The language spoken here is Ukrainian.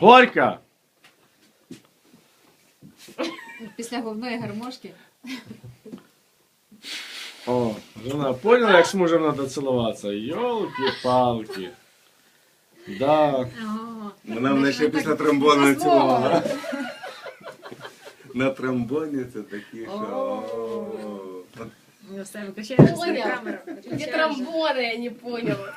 Горька! Після головної гармошки. О, жена поняла, як з мужем треба цілуватися? Йолки-палки. Да. Вона мене ще після тромбону цілувала. На тромбоні це такі, що. Ну все, камеру. Где тромбоны, я не поняла.